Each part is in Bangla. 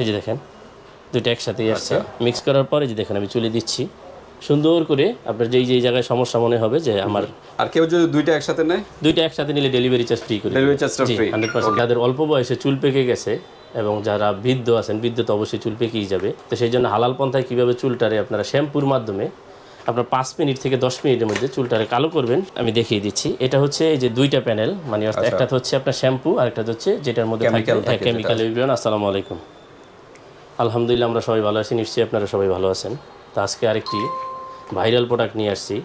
এই যে দেখেন দুইটা একসাথেই আসছে। আচ্ছা। মিক্স করার পরে যে দেখেন আমি চুলে দিচ্ছি। সুন্দর করে আপনার যেই যেই জায়গায় সমস্যা মনে হবে যে আমার আর কেউ যদি দুইটা একসাথে নেয়? দুইটা একসাথে নিলে ডেলিভারি চার্জ ফ্রি করে ডেলিভারি চার্জটা ফ্রি হান্ড্রেড পার্সেন্ট যাদের অল্প বয়সে চুল পেকে গেছে এবং যারা বৃদ্ধ আছেন বৃদ্ধ তো অবশ্যই চুল পেকেই যাবে। তো সেই জন্য হালাল পন্থায় কীভাবে চুলটারে আপনারা শ্যাম্পুর মাধ্যমে আপনার পাঁচ মিনিট থেকে দশ মিনিটের মধ্যে চুলটারে কালো করবেন আমি দেখিয়ে দিচ্ছি। এটা হচ্ছে এই যে দুইটা প্যানেল মানে অর্থাৎ একটা হচ্ছে আপনার শ্যাম্পু আর একটা হচ্ছে যেটার মধ্যে থাকে কেমিক্যাল আসসালামু আলাইকুম। আলহামদুলিল্লাহ আমরা সবাই ভালো আছি, নিশ্চয়ই আপনারা সবাই ভালো আছেন। তো আজকে আরেকটি ভাইরাল প্রোডাক্ট নিয়ে আসছি।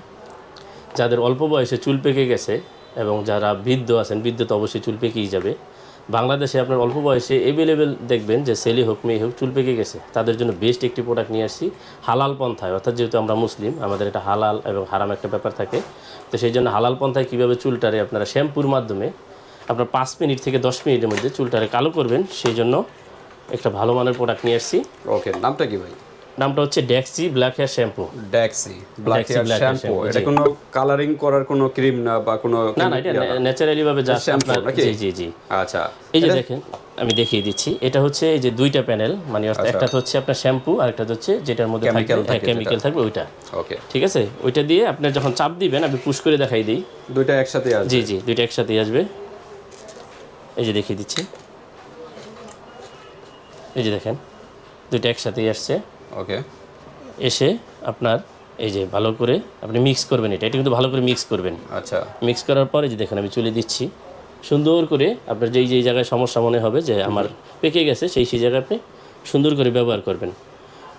যাদের অল্প বয়সে চুল পেকে গেছে এবং যারা বৃদ্ধ আছেন, বৃদ্ধ তো অবশ্যই চুল পেকেই যাবে। বাংলাদেশে আপনার অল্প বয়সে অ্যাভেলেবেল দেখবেন যে সেলি হোক, মেয়ে হোক, চুল পেকে গেছে। তাদের জন্য বেস্ট একটি প্রোডাক্ট নিয়ে আসছি, হালাল পন্থায়। অর্থাৎ যেহেতু আমরা মুসলিম, আমাদের এটা হালাল এবং হারাম একটা ব্যাপার থাকে। তো সেই জন্য হালাল পন্থায় কীভাবে চুলটারে আপনারা শ্যাম্পুর মাধ্যমে আপনার পাঁচ মিনিট থেকে দশ মিনিটের মধ্যে চুলটারে কালো করবেন, সেই জন্য একটা ভালো মানের প্রোডাক্ট নিয়ে আসছি। ওকে নামটা কি ভাই? নামটা হচ্ছে Dexe black hair shampoo Dexe black hair shampoo এটা কোনো কালারিং করার কোনো ক্রিম না বা কোনো না না এটা ন্যাচারালি ভাবে যা নাকি? জি জি জি। আচ্ছা। এই যে দেখেন আমি দেখিয়ে দিচ্ছি। এটা হচ্ছে এই যে দুইটা প্যানেল মানে অর্থাৎ একটা হচ্ছে আপনার শ্যাম্পু আর একটা হচ্ছে যেটার মধ্যে আচ্ছা। কেমিক্যাল থাকবে ওইটা। ওকে ঠিক আছে? ওইটা দিয়ে আপনি যখন চাপ দিবেন আমি পুশ করে দেখাই দিই। দুইটা একসাথে আসবে। জি জি দুইটা একসাথে আসবে। এই যে দেখিয়ে দিচ্ছি। এই যে দেখেন দুইটা একসাথেই আসছে। ওকে এসে আপনার এই যে ভালো করে আপনি মিক্স করবেন এটা। এটা কিন্তু ভালো করে মিক্স করবেন। আচ্ছা। মিক্স করার পরে যে দেখেন আমি চুলে দিচ্ছি। সুন্দর করে আপনার যেই যেই জায়গায় সমস্যা মনে হবে যে আমার পেকে গেছে সেই সেই জায়গায় আপনি সুন্দর করে ব্যবহার করবেন।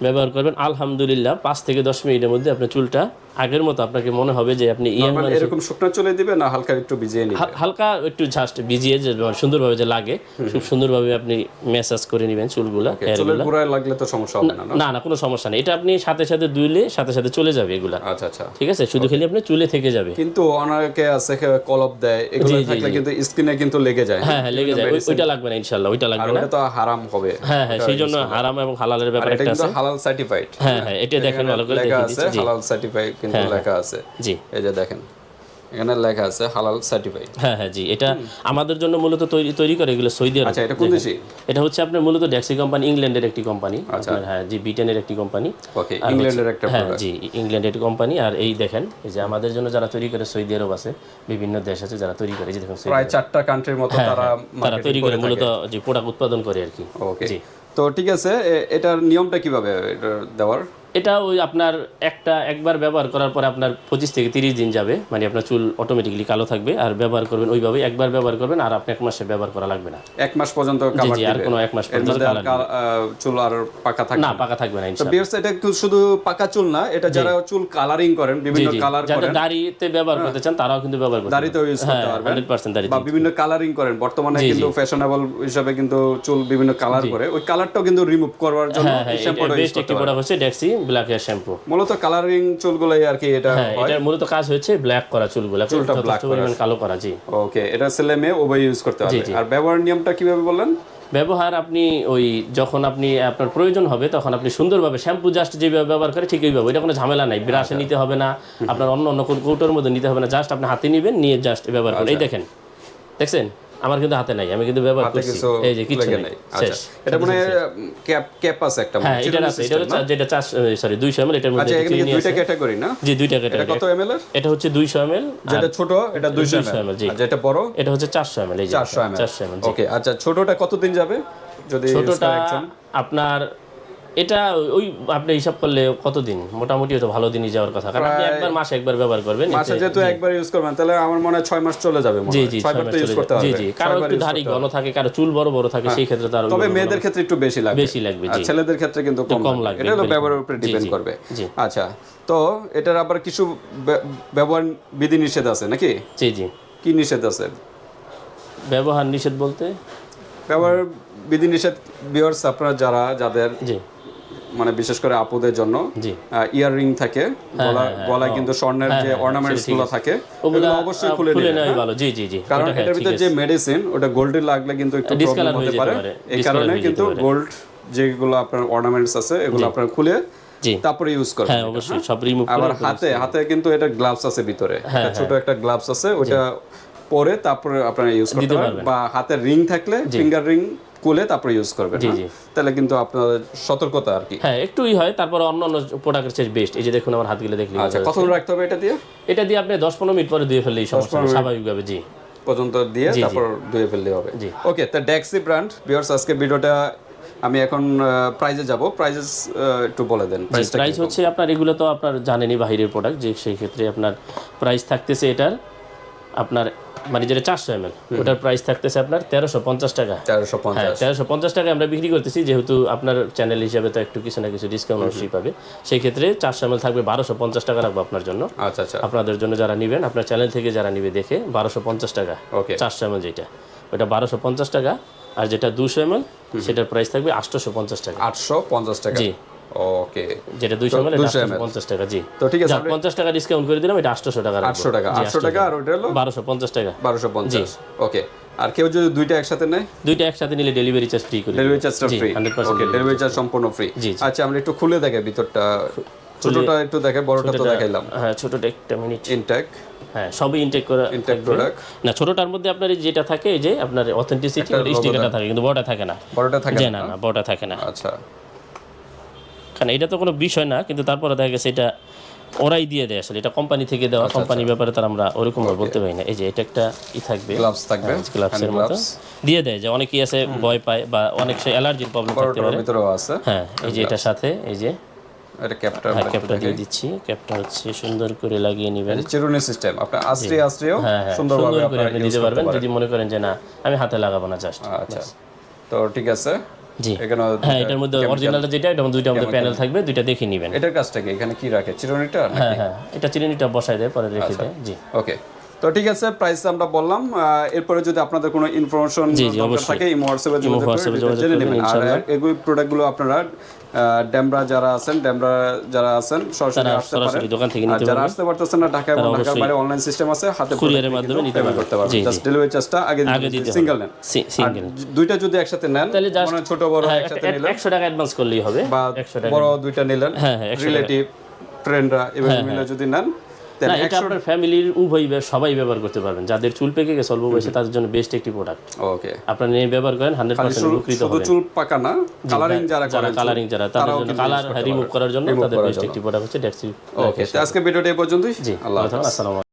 ব্যবহার করবেন আলহামদুলিল্লাহ পাঁচ থেকে দশ মিনিটের মধ্যে আপনার চুলটা আগের মতো আপনাকে মনে হবে যে আপনি ইয়াং এরকম শুকনো চলে দিবে না হালকা একটু ভিজিয়ে নিবে? হালকা একটু জাস্ট ভিজিয়ে যে সুন্দরভাবে যে লাগে খুব সুন্দরভাবে আপনি ম্যাসাজ করে নেবেন চুলগুলা চুলের গোড়ায় লাগলে তো সমস্যা হবে না না না? কোনো সমস্যা নেই। এটা আপনি সাথে সাথে ধুইলে সাথে সাথে চলে যাবে এগুলা। আচ্ছা আচ্ছা। ঠিক আছে? শুধু খেলে আপনি চুলে থেকে যাবে। কিন্তু অনেকে আছে কে- কলপ দেয় এগুলো থাকলে কিন্তু স্কিনে কিন্তু লেগে যায়। হ্যাঁ হ্যাঁ লেগে যায়। ওইটা লাগবে না ইনশাল্লাহ ওইটা লাগবে না। ওটা তো হারাম হবে। হ্যাঁ হ্যাঁ সেই জন্য হারাম এবং হালালের ব্যাপার এটা একটা কিন্তু আছে। হালাল সার্টিফাইড হ্যাঁ হ্যাঁ এটা দেখেন ভালো করে আছে দিচ্ছি। হালাল সার্টিফাইড কিন্তু লেখা আছে। জি। এই যে দেখেন এখানে লেখা আছে হালাল সার্টিফাইড হ্যাঁ হ্যাঁ জি। এটা আমাদের জন্য মূলত তৈরি তৈরি করে এগুলো সৌদি আরব। আচ্ছা এটা কোন দেশি? এটা হচ্ছে আপনার মূলত ড্যাক্সি কোম্পানি ইংল্যান্ডের একটি কোম্পানি আপনার হ্যাঁ জি ব্রিটেনের একটি কোম্পানি ওকে ইংল্যান্ডের একটা হ্যাঁ জি ইংল্যান্ডের একটি কোম্পানি আর এই দেখেন এই যে আমাদের জন্য যারা তৈরি করে সৌদি আরব আছে বিভিন্ন দেশ আছে যারা তৈরি করে যে দেখুন প্রায় চারটা কান্ট্রির মতো তারা তারা তৈরি করে মূলত যে প্রোডাক্ট উৎপাদন করে আর কি। ওকে জি। তো ঠিক আছে এটার নিয়মটা কীভাবে এটা দেওয়ার? এটা ওই আপনার একটা একবার ব্যবহার করার পরে আপনার পঁচিশ থেকে তিরিশ দিন যাবে। মানে আপনার চুল অটোমেটিকলি কালো থাকবে আর ব্যবহার করবেন ওইভাবে একবার ব্যবহার করবেন আর আপনি এক মাসে ব্যবহার করা লাগবে না। এক মাস পর্যন্ত জি আর কোনো এক মাস পর্যন্ত চুল আর পাকা থাকে না পাকা থাকবে না ইনশাআল্লাহ। এটা একটু শুধু পাকা চুল না এটা যারা চুল কালারিং করেন বিভিন্ন কালার করেন দাড়িতে ব্যবহার করতে চান তারাও কিন্তু ব্যবহার করতে দাড়িতেও ইউজ হ্যাঁ করতে পারবেন। হান্ড্রেড পার্সেন্ট দাড়ি বা বিভিন্ন কালারিং করেন। বর্তমানে কিন্তু ফ্যাশনেবল হিসাবে কিন্তু চুল বিভিন্ন কালার করে ওই কালারটাও কিন্তু রিমুভ করবার জন্য হ্যাঁ হ্যাঁ ইউজ বেস্ট একটি করতে প্রোডাক্ট হচ্ছে ডেক্সি ব্ল্যাক হেয়ার শ্যাম্পু। মূলত কালারিং চুলগুলোই আর কি এটা হ্যাঁ এটার মূলত কাজ হচ্ছে ব্ল্যাক করা চুলগুলো চুলটা পরিমাণ কালো করা জি। ওকে এটা ছেলে মেয়ে উভয় ইউজ করতে পারবে। আর ব্যবহার নিয়মটা কীভাবে বললেন? ব্যবহার আপনি ওই যখন আপনি আপনার প্রয়োজন হবে তখন আপনি সুন্দরভাবে শ্যাম্পু জাস্ট যেভাবে ব্যবহার করে ঠিক ওইভাবে এটা কোনো ঝামেলা নাই। ব্রাশে আচ্ছা। নিতে হবে না আপনার অন্য অন্য কোন কৌটোর মধ্যে নিতে হবে না জাস্ট আপনি হাতে নেবেন নিয়ে জাস্ট ব্যবহার করেন। আচ্ছা। এই দেখেন দেখছেন? আমার কিন্তু হাতে নাই আমি কিন্তু ব্যবহার করছি। এই যে কিছু নেই নেই। আচ্ছা শেষ এটা মানে ক্যাপ ক্যাপ আছে একটা হ্যাঁ। এটা আছে এটা হচ্ছে? যেটা চার সরি 200 ml এটার মধ্যে আচ্ছা এখানে দুইটা ক্যাটাগরি না? জি দুইটা ক্যাটাগরি এটা কত ml? এর এটা হচ্ছে 200 ml যেটা ছোট এটা 200 200 ml। আর যেটা বড়? এটা হচ্ছে 400 ml এই যে। 400 ml 400 ml ওকে আচ্ছা ছোটটা কতদিন যাবে? যদি ছোটটা আপনার এটা ওই আপনি হিসাব করলে কতদিন? মোটামুটি তো ভালো দিনই যাওয়ার কথা। কারণ আপনি একবার মাসে একবার ব্যবহার করবেন মাসে যেহেতু একবার ইউজ করবেন তাহলে আমার মনে হয় 6 মাস চলে যাবে মনে জি হয়। জি 6 মাস তো ইউজ করতে যাবে। জি জি। কারও একটু ধারি ঘন থাকে কারও চুল বড় বড় থাকে সেই ক্ষেত্রে তার তবে মেয়েদের ক্ষেত্রে একটু বেশি লাগবে। বেশি লাগবে জি। ছেলেদের ক্ষেত্রে কিন্তু কম লাগবে। এটা হলো ব্যবহারের উপরে ডিপেন্ড করবে। জি। আচ্ছা তো এটার আবার কিছু ব্যবহার বিধি নিষেধ আছে নাকি? জি জি। কি নিষেধ আছে? ব্যবহার নিষেধ বলতে? ব্যবহার বিধি নিষেধ ভিউয়ার্স আপনারা যারা যাদের জি। মানে বিশেষ করে আপুদের জন্য ইয়ার রিং থাকে গলা গলায় কিন্তু স্বর্ণের যে অর্নামেন্টসগুলো থাকে ওগুলো অবশ্যই খুলে নেবেন ভালো। জি জি জি। কারণ হ্যাঁ, এটার ভিতরে যে মেডিসিন ওটা গোল্ডে লাগলে কিন্তু একটু প্রবলেম হতে পারে। এই কারণে কিন্তু গোল্ড যেগুলো আপনার অর্নামেন্টস আছে এগুলো আপনার খুলে তারপরে ইউজ করবেন হ্যাঁ অবশ্যই সব রিমুভ আবার হাতে হাতে কিন্তু এটা গ্লাভস আছে ভিতরে। হ্যাঁ, ছোট একটা গ্লাভস আছে ওটা পরে তারপরে আপনারা ইউজ করতে পারবেন বা হাতের রিং থাকলে ফিঙ্গার রিং খুলে তারপরে ইউজ করবেন জি, হ্যাঁ? জি। তাহলে কিন্তু আপনাদের সতর্কতা আর কি। হ্যাঁ একটুই হয় তারপর অন্য অন্য প্রোডাক্টের চেয়ে বেস্ট এই যে দেখুন আমার হাতগুলো দেখলে আচ্ছা কতক্ষণ রাখতে হবে এটা দিয়ে? এটা দিয়ে আপনি দশ পনেরো মিনিট পরে ধুয়ে ফেললেই সমস্যা স্বাভাবিকভাবে জি। পর্যন্ত দিয়ে তারপর ধুয়ে ফেললে হবে। জি। ওকে তা ডেক্সি ব্র্যান্ড বিয়ার্স আজকে ভিডিওটা আমি এখন প্রাইজে যাব। প্রাইজেস একটু বলে দেন প্রাইস হচ্ছে আপনার এগুলো তো আপনার জানেনই বাহিরের প্রোডাক্ট যে সেই ক্ষেত্রে আপনার প্রাইস থাকতেছে এটার। আপনার মানে যেটা চারশো এম ওটার প্রাইস থাকতেছে আপনার তেরোশো পঞ্চাশ টাকা। তেরোশো হ্যাঁ পঞ্চাশ তেরোশো পঞ্চাশ টাকা আমরা বিক্রি করতেছি যেহেতু আপনার চ্যানেল হিসাবে তো একটু কিছু না কিছু ডিসকাউন্ট অবশ্যই পাবে। সেই ক্ষেত্রে চারশো এম থাকবে বারোশো পঞ্চাশ টাকা রাখব আপনার জন্য। আচ্ছা আচ্ছা। আপনাদের জন্য যারা নেবেন আপনার চ্যানেল থেকে যারা নিবে দেখে বারোশো পঞ্চাশ টাকা ওকে। চারশো এম যেটা। ওটা বারোশো পঞ্চাশ টাকা আর যেটা দুশো এম সেটার প্রাইস থাকবে আটশোশো পঞ্চাশ টাকা। আটশো পঞ্চাশ টাকা। জি। ওকে যেটা দুইশো 200 ml টাকা জি। তো ঠিক আছে যাক, পঞ্চাশ টাকা ডিসকাউন্ট করে দিলাম এটা আটশোশো টাকা আটশো টাকা আটশো টাকা আর ওটা হলো? বারোশো পঞ্চাশ টাকা। বারোশো পঞ্চাশ। ওকে আর কেউ যদি দুইটা একসাথে নেয়? দুইটা একসাথে নিলে ডেলিভারি চার্জ ফ্রি করি ডেলিভারি চার্জটা ফ্রি 100% ওকে ডেলিভারি চার্জ সম্পূর্ণ ফ্রি আচ্ছা আমরা একটু খুলে দেখে ভিতরটা। ছোটটা একটু দেখে বড়টা তো দেখাইলাম। হ্যাঁ ছোটটা একটা মিনিট ইনটেক হ্যাঁ সবই ইনটেক করা ইনটেক প্রোডাক্ট না ছোটটার মধ্যে আপনার যেটা থাকে এই যে আপনার অথেন্টিসিটি স্টিকারটা থাকে কিন্তু বড়টা থাকে না। বড়টা থাকে না না বড়টা থাকে না। আচ্ছা। কারণ এটা তো কোনো বিষয় না কিন্তু তারপরে দেখা গেছে এটা ওরাই দিয়ে দেয় আসলে। এটা কোম্পানি থেকে দেওয়া আচ্ছা, কোম্পানির ব্যাপারে তার আমরা ওরকম বলতে পারি না। এই যে এটা একটা ই থাকবে। গ্লাভস থাকবে গ্লাভসের মতো। দিয়ে দেয় যে অনেকেই আছে ভয় পায় বা অনেক সময় অ্যালার্জির প্রবলেম থাকতে পারে। ভিতরেও আছে। হ্যাঁ এই যে এটার সাথে এই যে। এটা ক্যাপটা হ্যাঁ ক্যাপটা দিয়ে দিচ্ছি। ক্যাপটা হচ্ছে সুন্দর করে লাগিয়ে নেবেন। চিরুনি সিস্টেম আপনি হ্যাঁ হ্যাঁ সুন্দরভাবে করে আপনি নিতে পারবেন। যদি মনে করেন যে না আমি হাতে লাগাবো না জাস্ট আচ্ছা। তো ঠিক আছে। জি। এখানে হ্যাঁ এটার মধ্যে অরিজিনালটা যেটা এটার মধ্যে দুইটা মধ্যে প্যানেল থাকবে দুইটা দেখে নেবেন। এটার কাজটা কি? এখানে কি রাখে? চিরুনিটা হ্যাঁ হ্যাঁ এটা চিরুনিটা বসায় দেয় পরে রেখে দেয় জি। ওকে। তো ঠিক আছে প্রাইস আমরা বললাম। এরপরে যদি আপনাদের কোনো ইনফরমেশন থাকে ইমো হোয়াটসঅ্যাপে যোগাযোগ করে জেনে নেবেন। আর এগুলো প্রোডাক্টগুলো আপনারা ড্যামরা যারা আছেন ড্যামরা যারা আছেন সরাসরি আসতে পারেন। দোকান থেকে নিতে যারা আসতে পারতেছেন না ঢাকা এবং ঢাকার বাইরে অনলাইন সিস্টেম আছে হাতে কুরিয়ারের মাধ্যমে নিতে পারবেন। করতে পারবেন। জাস্ট ডেলিভারি চার্জটা আগে আগে দিতে সিঙ্গেল নেন। সিঙ্গেল দুইটা যদি একসাথে নেন তাহলে মানে ছোট বড় হ্যাঁ একসাথে নিলেন একশো টাকা অ্যাডভান্স করলেই হবে। বা বড় দুইটা নিলেন হ্যাঁ, হ্যাঁ, রিলেটিভ ফ্রেন্ডরা এভাবে মিলে যদি নেন না এটা আপনার ফ্যামিলির উভয় সবাই ব্যবহার করতে পারবেন। যাদের চুল পেকে গেছে অল্প বয়সে তাদের জন্য বেস্ট একটি প্রোডাক্ট ওকে আপনারা নিয়ে ব্যবহার করেন হান্ড্রেড পার্সেন্ট শুধু উপকৃত হবেন চুল পাকা না কালারিং যারা যারা কালারিং যারা তাদের জন্য কালার রিমুভ করার জন্য তাদের বেস্ট একটি প্রোডাক্ট হচ্ছে ডেক্সি ওকে আজকে ভিডিওটা এই পর্যন্তই। জি আল্লাহ আসসালামু